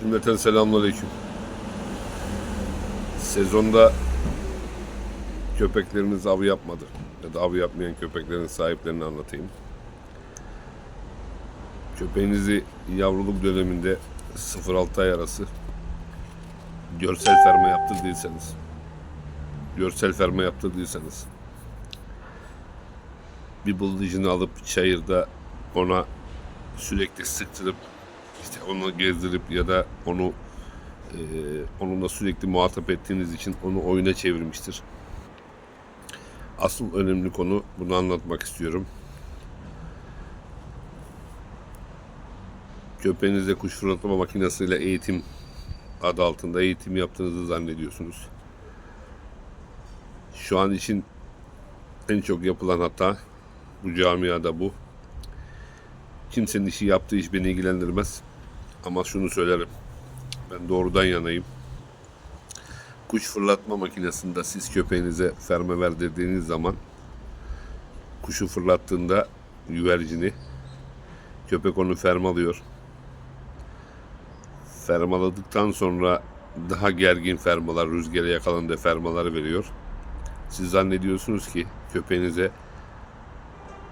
Cümleten selamünaleyküm. Sezonda köpekleriniz av yapmadı. Ya da av yapmayan köpeklerin sahiplerini anlatayım. Köpeğinizi yavruluk döneminde 0-6 ay arası görsel ferma yaptırdıysanız görsel ferma yaptırdıysanız bir bıldırcını alıp çayırda ona sürekli sıktırıp işte onu gezdirip ya da onu e, onunla sürekli muhatap ettiğiniz için onu oyuna çevirmiştir. Asıl önemli konu bunu anlatmak istiyorum. Köpeğinize kuş fırlatma makinesiyle eğitim adı altında eğitim yaptığınızı zannediyorsunuz. Şu an için en çok yapılan hata bu camiada bu. Kimsenin işi yaptığı iş beni ilgilendirmez. Ama şunu söylerim. Ben doğrudan yanayım. Kuş fırlatma makinesinde siz köpeğinize ferme verdirdiğiniz zaman kuşu fırlattığında güvercini köpek onu fermalıyor. Fermaladıktan sonra daha gergin fermalar, rüzgara yakalandığı fermaları veriyor. Siz zannediyorsunuz ki köpeğinize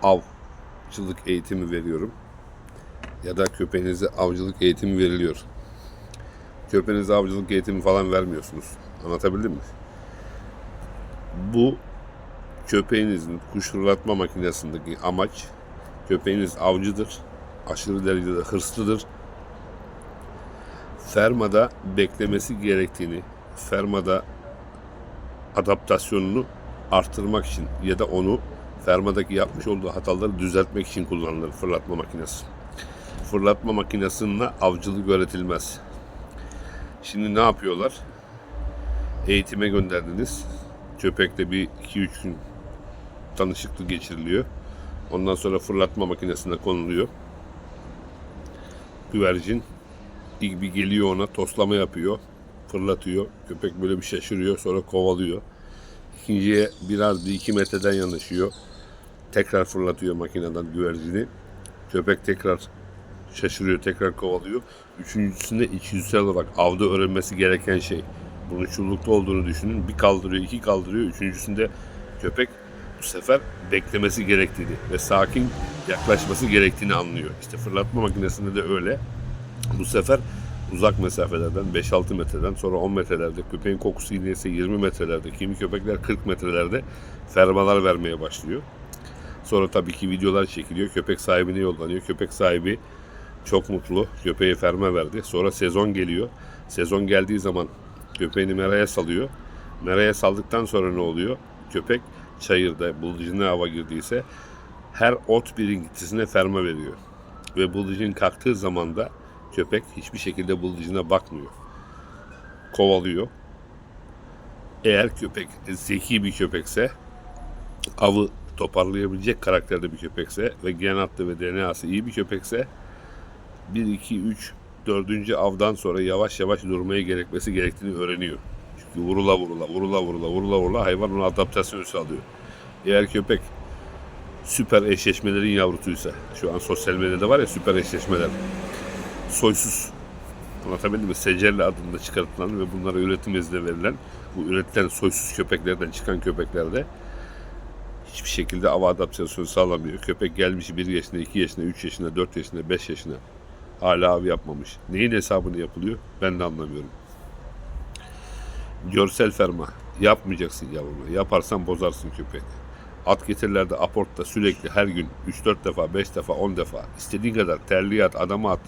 avcılık eğitimi veriyorum ya da köpeğinize avcılık eğitimi veriliyor. Köpeğinize avcılık eğitimi falan vermiyorsunuz. Anlatabildim mi? Bu köpeğinizin kuş fırlatma makinesindeki amaç köpeğiniz avcıdır. Aşırı derecede hırslıdır. Fermada beklemesi gerektiğini, fermada adaptasyonunu artırmak için ya da onu fermadaki yapmış olduğu hataları düzeltmek için kullanılır fırlatma makinesi fırlatma makinesinde avcılık öğretilmez. Şimdi ne yapıyorlar? Eğitime gönderdiniz. Köpekle bir 2-3 gün tanışıklık geçiriliyor. Ondan sonra fırlatma makinesine konuluyor. Güvercin bir geliyor ona toslama yapıyor. Fırlatıyor. Köpek böyle bir şaşırıyor. Sonra kovalıyor. İkinciye biraz bir iki metreden yanaşıyor. Tekrar fırlatıyor makineden güvercini. Köpek tekrar şaşırıyor, tekrar kovalıyor. Üçüncüsünde içgüdüsel olarak avda öğrenmesi gereken şey. Bunun çullukta olduğunu düşünün. Bir kaldırıyor, iki kaldırıyor. Üçüncüsünde köpek bu sefer beklemesi gerektiğini ve sakin yaklaşması gerektiğini anlıyor. İşte fırlatma makinesinde de öyle. Bu sefer uzak mesafelerden 5-6 metreden sonra 10 metrelerde köpeğin kokusu ise 20 metrelerde kimi köpekler 40 metrelerde fermalar vermeye başlıyor. Sonra tabii ki videolar çekiliyor. Köpek sahibine yollanıyor. Köpek sahibi çok mutlu. Köpeğe ferme verdi. Sonra sezon geliyor. Sezon geldiği zaman köpeğini meraya salıyor. Meraya saldıktan sonra ne oluyor? Köpek çayırda bıldırcına hava girdiyse her ot birikintisine ferme veriyor. Ve bıldırcın kalktığı zaman da köpek hiçbir şekilde bıldırcına bakmıyor. Kovalıyor. Eğer köpek zeki bir köpekse avı toparlayabilecek karakterde bir köpekse ve gen hattı ve DNA'sı iyi bir köpekse 1, 2, 3, 4. avdan sonra yavaş yavaş durmaya gerekmesi gerektiğini öğreniyor. Çünkü vurula vurula, vurula vurula, vurula vurula hayvan ona adaptasyon sağlıyor. Eğer köpek süper eşleşmelerin yavrusuysa, şu an sosyal medyada var ya süper eşleşmeler, soysuz, anlatabildim mi? Secerle adında çıkartılan ve bunlara üretim izni verilen, bu üretilen soysuz köpeklerden çıkan köpeklerde hiçbir şekilde av adaptasyonu sağlamıyor. Köpek gelmiş 1 yaşında, 2 yaşında, 3 yaşında, 4 yaşında, 5 yaşında hala av yapmamış. Neyin hesabını yapılıyor ben de anlamıyorum. Görsel ferma yapmayacaksın yavruma. Yaparsan bozarsın köpeği. At getirilerde aportta sürekli her gün 3-4 defa, 5 defa, 10 defa istediğin kadar terliğe at, adama at.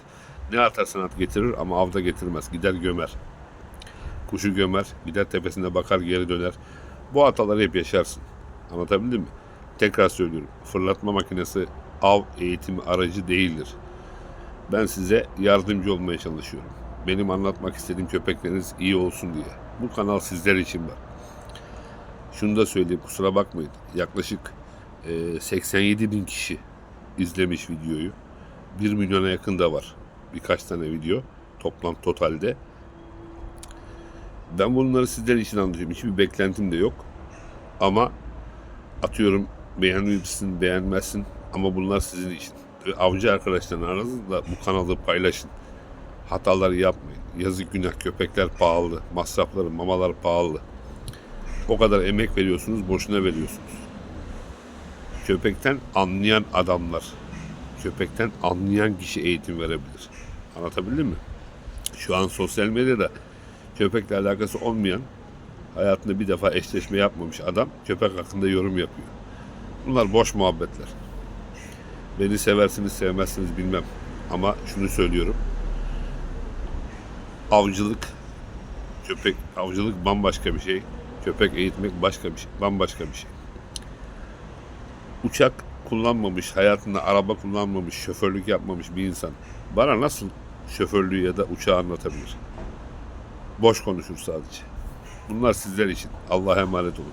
Ne atarsan at getirir ama avda getirmez. Gider gömer. Kuşu gömer, gider tepesine bakar geri döner. Bu hataları hep yaşarsın. Anlatabildim mi? Tekrar söylüyorum. Fırlatma makinesi av eğitimi aracı değildir. Ben size yardımcı olmaya çalışıyorum. Benim anlatmak istediğim köpekleriniz iyi olsun diye. Bu kanal sizler için var. Şunu da söyleyeyim kusura bakmayın. Yaklaşık e, 87 bin kişi izlemiş videoyu. 1 milyona yakın da var. Birkaç tane video toplam totalde. Ben bunları sizler için anlatıyorum. Hiçbir beklentim de yok. Ama atıyorum beğenirsin, beğenmezsin ama bunlar sizin için. Avcı arkadaşlarla aranızda bu kanalı paylaşın. Hataları yapmayın. Yazık günah köpekler pahalı. Masrafları, mamalar pahalı. O kadar emek veriyorsunuz, boşuna veriyorsunuz. Köpekten anlayan adamlar, köpekten anlayan kişi eğitim verebilir. Anlatabildim mi? Şu an sosyal medyada köpekle alakası olmayan, hayatında bir defa eşleşme yapmamış adam köpek hakkında yorum yapıyor. Bunlar boş muhabbetler. Beni seversiniz sevmezsiniz bilmem. Ama şunu söylüyorum. Avcılık köpek avcılık bambaşka bir şey. Köpek eğitmek başka bir şey. Bambaşka bir şey. Uçak kullanmamış, hayatında araba kullanmamış, şoförlük yapmamış bir insan bana nasıl şoförlüğü ya da uçağı anlatabilir? Boş konuşur sadece. Bunlar sizler için. Allah'a emanet olun.